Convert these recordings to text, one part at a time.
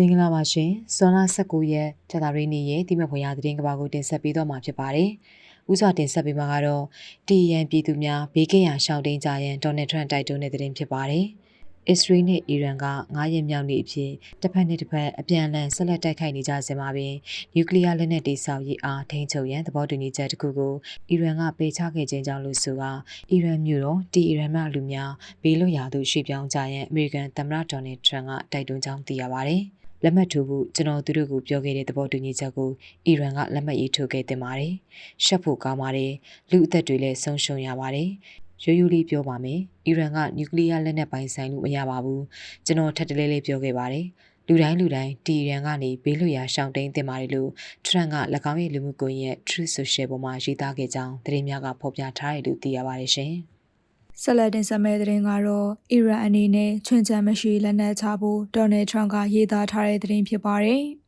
မင်္ဂလာပါရှင်ဇွန်လ19ရက်ဇာတာရီနေ့ရဲ့တိမဖွေရသတင်းကဘာကိုတင်ဆက်ပေးတော့မှာဖြစ်ပါတယ်။ဥစွာတင်ဆက်ပေးမှာကတော့တီယန်ပြည်သူများဘေးကင်းရာရှောင်တိန်ကြရန်ဒေါ်နယ်ထရန့်တိုက်တွန်းတဲ့သတင်းဖြစ်ပါတယ်။အစ္စရေးနဲ့အီရန်က9ရက်မြောက်နေ့အဖြစ်တစ်ဖက်နဲ့တစ်ဖက်အပြန်အလှန်ဆက်လက်တိုက်ခိုက်နေကြစဉ်မှာပင်နျူကလ িয়ার လက်နက်တိဆောက်ရေးအားထိန်းချုပ်ရန်သဘောတူညီချက်တစ်ခုကိုအီရန်ကပေးချခဲ့ခြင်းကြောင့်လို့ဆိုကာအီရန်မြို့တော်တီအီရန်မှလူများဘေးလွတ်ရာသို့ရွှေ့ပြောင်းကြရန်အမေရိကန်သမ္မတဒေါ်နယ်ထရန့်ကတိုက်တွန်းကြောင်းသိရပါတယ်။ လက်မှတ်ထိုးဖို့ကျွန်တော်သူတို့ကိုပြောခဲ့တဲ့သဘောတူညီချက်ကိုအီရန်ကလက်မှတ်ရေးထိုးခဲ့တင်ပါတယ်။ရှက်ဖို့ကောင်းပါတယ်။လူအသက်တွေလည်းဆုံးရှုံးရပါတယ်ရိုးရိုးလေးပြောပါမယ်အီရန်ကနျူကလ িয়ার လက်နက်ပိုင်ဆိုင်လို့မရပါဘူးကျွန်တော်ထပ်တလဲလေးပြောခဲ့ပါတယ်လူတိုင်းလူတိုင်းတီအီရန်ကနေဘေးလွတ်ရာရှောင်တိန်တင်ပါတယ်လို့ထရန့်က၎င်းရဲ့လူမှုကွန်ရက် Truth Social ပေါ်မှာရေးသားခဲ့ကြောင်းသတင်းများကဖော်ပြထားတယ်လို့သိရပါတယ်ရှင် ဆက်လက်တင်ဆက်မယ့်သတင်းကတော့အီရန်အနေနဲ့ချွန်ချံမရှိလက်နက်ချဖို့ဒေါ်နယ်ထရန့်ကရေးသားထားတဲ့သတင်းဖြစ်ပါတယ်။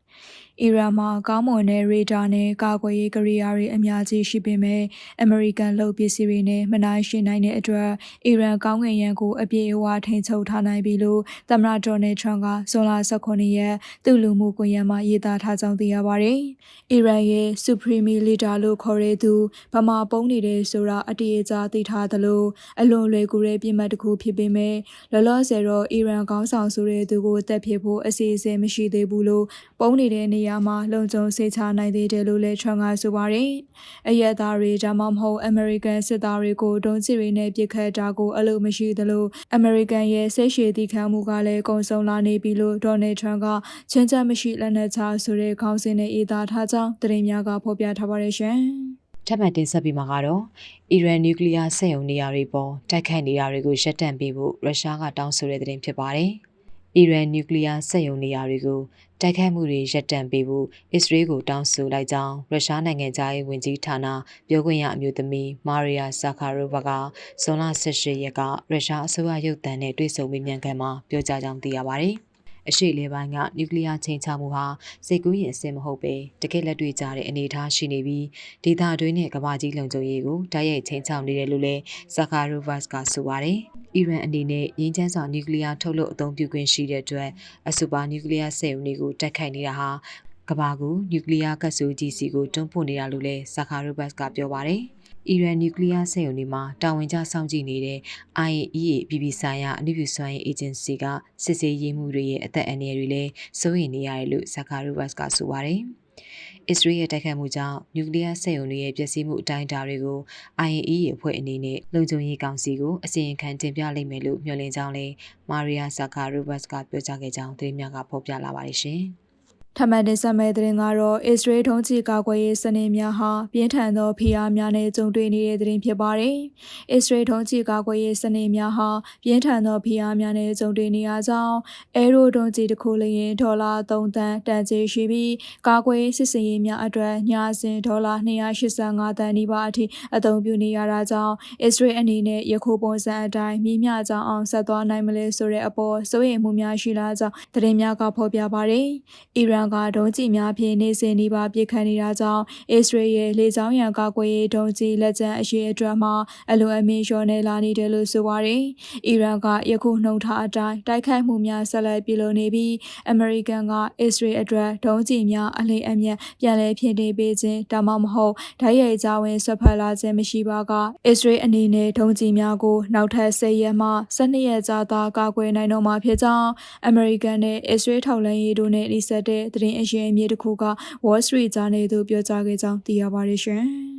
အီရန်မှာကောင်းမွန်တဲ့ရေဒါနဲ့ကာကွယ်ရေးကိရိယာတွေအများကြီးရှိပေမဲ့အမေရိကန်လုပ်ပစ္စည်းတွေနဲ့မနိုင်ရှင်နိုင်တဲ့အတွက်အီရန်ကောင်းကင်ယံကိုအပြည့်အဝထိန်းချုပ်ထားနိုင်ပြီလို့သမ္မတဒေါ်နယ်ထရန့်ကဇွန်လ18ရက်သူ့လူမှုကွန်ရက်မှာရေးသားထားကြောင်းသိရပါတယ်။အီရန်ရဲ့ Supreme Leader လို့ခေါ်တဲ့သူဗမာပုံးနေတဲ့ဆိုတာအတည်အကြသိထားသလိုအလွန်လွယ်ကူတဲ့ပြည်မှတ်တစ်ခုဖြစ်ပေမဲ့လောလောဆယ်တော့အီရန်ကောင်းဆောင်ဆိုတဲ့သူကိုတက်ဖြစ်ဖို့အစီအစဉ်မရှိသေးဘူးလို့ပုံးနေတဲ့နေရာမှာလုံခြုံစိတ်ချနိုင်သေးတယ်လို့လည်းထရန့်ကဆိုပါတယ်။အရက်သားတွေဒါမှမဟုတ်အမေရိကန်စစ်သားတွေကိုဒုံးကျည်တွေနဲ့ပစ်ခတ်တာကိုအလို့မရှိသလိုအမေရိကန်ရဲ့စိတ်ရှည်သည့်ခံမှုကလည်းကုံဆုံးလာနေပြီလို့ဒေါ်နယ်ထရန့်ကချင်းချမရှိလက်နက်ချဆိုတဲ့ခေါင်းစဉ်နဲ့အေးသားထားကြောင်းသတင်းများကဖော်ပြထားပါတယ်ရှင်။ထပ်မံတင်ဆက်ပြီးမှာကတော့အီရန်နျူကလ িয়ার စက်ရုံနေရာတွေပေါ်တိုက်ခိုက်နေတာတွေကိုရှက်တန့်ပေးဖို့ရုရှားကတောင်းဆိုတဲ့သတင်းဖြစ်ပါတယ်။ အီရန်နျူကလ িয়ার စက်ရုံနေရာတွေကိုတိုက်ခိုက်မှုတွေရပ်တန့်ပေးဖို့အစ္စရေးကိုတောင်းဆိုလိုက်ကြောင်းရုရှားနိုင်ငံသားရေးဝန်ကြီးဌာနပြောခွင့်ရအမျိုးသမီးမာရီယာဇာခါရိုဗာကဇွန်လ18ရက်ကရုရှားအစိုးရရုပ်သံနဲ့တွေ့ဆုံမေးမြန်းခန်းမှာပြောကြားကြောင်းသိရပါတယ်။အရှိလေပိုင်းကနျူကလ িয়ার ချိန်ချမှုဟာစိတ်ကူးရင်အဆင်မဟုတ်ပဲတကယ်လက်တွေ့ကြတဲ့အနေအထားရှိနေပြီးဒေသတွင်းနဲ့ကမ္ဘာကြီးလုံခြုံရေးကိုတိုက်ရိုက်ချိန်ချနေတယ်လို့လည်းဇာခါရိုဗတ်ကဆိုပါတယ်။ အီရန်အနေနဲ့ရင်းချမ်းစွာနျူကလ িয়ার ထုတ်လုပ်အသုံးပြုခွင့်ရှိတဲ့အတွက်အဆိုပါနျူကလ িয়ার စက်ရုံတွေကိုတိုက်ခိုက်နေတာဟာကဘာကိုနျူကလ িয়ার ကတ်ဆိုကြီးစီကိုတွန်းပို့နေတာလို့လည်းဇာခါရိုဘတ်ကပြောပါတယ်။အီရန်နျူကလ িয়ার စက်ရုံတွေမှာတာဝန်ကျစောင့်ကြည့်နေတဲ့ IAEA ပြည်ပြည်ဆိုင်ရာအနုပြုစွမ်းရည်အေဂျင်စီကစစ်ဆေးရေးမှုတွေရဲ့အသက်အန္တရာယ်တွေလည်းစိုးရိမ်နေရတယ်လို့ဇာကာရူဘတ်ကဆိုပါတယ်။ အစ္စရေးရဲ့တိုက်ခိုက်မှုကြောင့်နျူကလ িয়ার စက်ရုံတွေရဲ့ပျက်စီးမှုအတိုင်းအတာတွေကို IAEA အဖွဲ့အနေနဲ့လုံခြုံရေးကောင်စီကိုအစီရင်ခံတင်ပြလိမ့်မယ်လို့မျှော်လင့်ကြောင်းလည်းမာရီယာဇာကာရူဘတ်ကပြောကြားခဲ့ကြောင်းသတင်းများကဖော်ပြလာပါတယ်ရှင်။ ထမန်တင်ဆက်မဲ့တဲ့ကတော့အစ္စရေးထုံးချီကာကွယ်ရေးစနစ်များဟာပြင်းထန်သောဖိအားများနဲ့ကြုံတွေ့နေတဲ့တဲ့ဖြစ်ပါတယ်။အစ္စရေးထုံးချီကာကွယ်ရေးစနစ်များဟာပြင်းထန်သောဖိအားများနဲ့ကြုံတွေ့နေရကြောင်းအဲရိုထုံးချီတစ်ခုလျင်ဒေါ်လာ3တန်တန်ကြေးရှိပြီးကာကွယ်ရေးစစ်စင်ရေးများအတွက်ညာစဉ်ဒေါ်လာ285တန်နီးပါးအထိအသုံးပြုနေရတာကြောင့်အစ္စရေးအနေနဲ့ယခုပုံစံအတိုင်းမြင့်မြကြောင်းအောင်ဆက်သွားနိုင်မလဲဆိုတဲ့အပေါ်စိုးရိမ်မှုများရှိလာကြောင်းသတင်းများကဖော်ပြပါတယ်။အီရန်ကဒုံးကျည်များဖြင့်နေစဉ်ဒီပါပစ်ခတ်နေတာကြောင့်အစ္စရေးရဲ့လေကြောင်းရန်ကာကွယ်ရေးဒုံးကျည်လက်ကျန်အရေးအတွက်မှာအလွန်အမင်းလျော့နေလာနေတယ်လို့ဆိုပါတယ်။အီရန်ကယခုနှုတ်ထားအတိုင်းတိုက်ခိုက်မှုများဆက်လက်ပြုလုပ်နေပြီးအမေရိကန်ကအစ္စရေးအတွက်ဒုံးကျည်များအလင်းအမြတ်ပြန်လည်ဖြည့်တင်းပေးခြင်းဒါမှမဟုတ်ဓာတ်ရိုက်ကြောင်းဝင်ဆွတ်ဖက်လာခြင်းမရှိပါကအစ္စရေးအနေနဲ့ဒုံးကျည်များကိုနောက်ထပ်၁၀ရက်မှ၁၂ရက်ကြာသာကာကွယ်နိုင်တော့မှာဖြစ်ကြောင်းအမေရိကန်နဲ့အစ္စရေးထောက်လှမ်းရေးတို့နဲ့နှိစက်တဲ့သတင်းအရင်းအမြစ်တစ်ခုက Wall Street Journal သို့ပြောကြားခဲ့ကြောင်းသိရပါတယ်ရှင်။